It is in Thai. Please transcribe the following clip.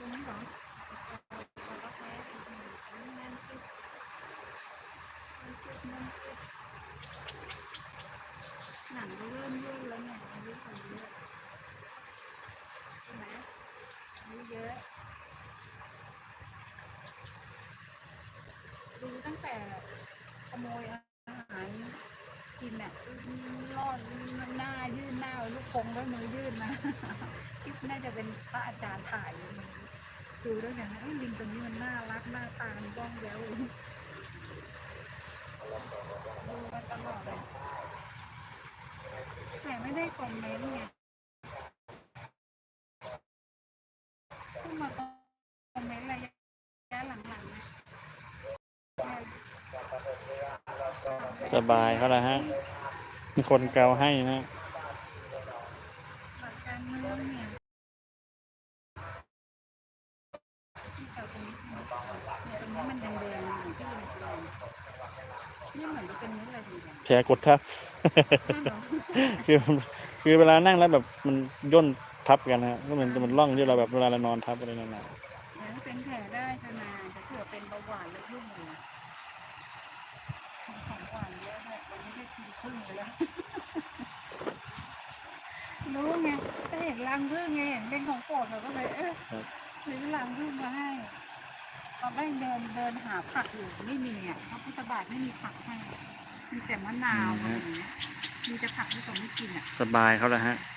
ตรงนี้เหรอกาแฟนั่นคือนั่นคือนั่นคือหนังก็เริ่มยืดแล้วเนี่ยอายุคนเยอะใช่ไหมอายุเยอะดูตั้งแต่ขโมยอาหารกินอะรอดหน้ายื่นหน้าลูกคงด้วยมือยื่นนะคลิปน่าจะเป็นพระอาจารย์ถ่ายอยู่มัน ดูตั้งแต่นั้นเอ้ยลิงตัวนี้มันน่ารักหน้าตามันบ้องแย้วดูมาตลอดเลยแต่ไม่ได้คอมเมนต์ไงเพิ่งมาคอมเมนต์ระยะหลังๆนะสบายเขาละฮะ มีคนเกาให้นะ บัตรการเมืองเนี่ยที่เก่า ตรงนี้ใช่ไหมเนี่ยตรงนี้มันแดงๆอยู่ที่มันแดงนี่เหมือนจะเป็นเนื้ออะไรดีๆแผลกดทับนั่นเหรอคือคือเวลานั่งแล้วแบบมันย่นทับกันนะฮะก็เหมือนมันร่องที่เราแบบเวลาเรานอนทับอะไรนั่นนะเดี๋ยวเป็นแผลได้ขนาดแต่เผื่อเป็นเบาหวานแล้วยุ่งเลยนะของของหวานเยอะเนี่ยวันนี้ได้กินพึ่งไปแล้ว รู้ไงถ้าเห็นรังพึ่งไงเห็นเป็นของโปรดเราก็เลยเออซื้อรังพึ่งมาให้ ตอนแรกเดินเดินหาผักอยู่ไม่มีอะเพราะพุทธบาทไม่มีผักให้มีแต่มะนาวอะไรอย่างเงี้ยมีแต่ผักที่เขาไม่กินอะ สบายเขาละฮะเ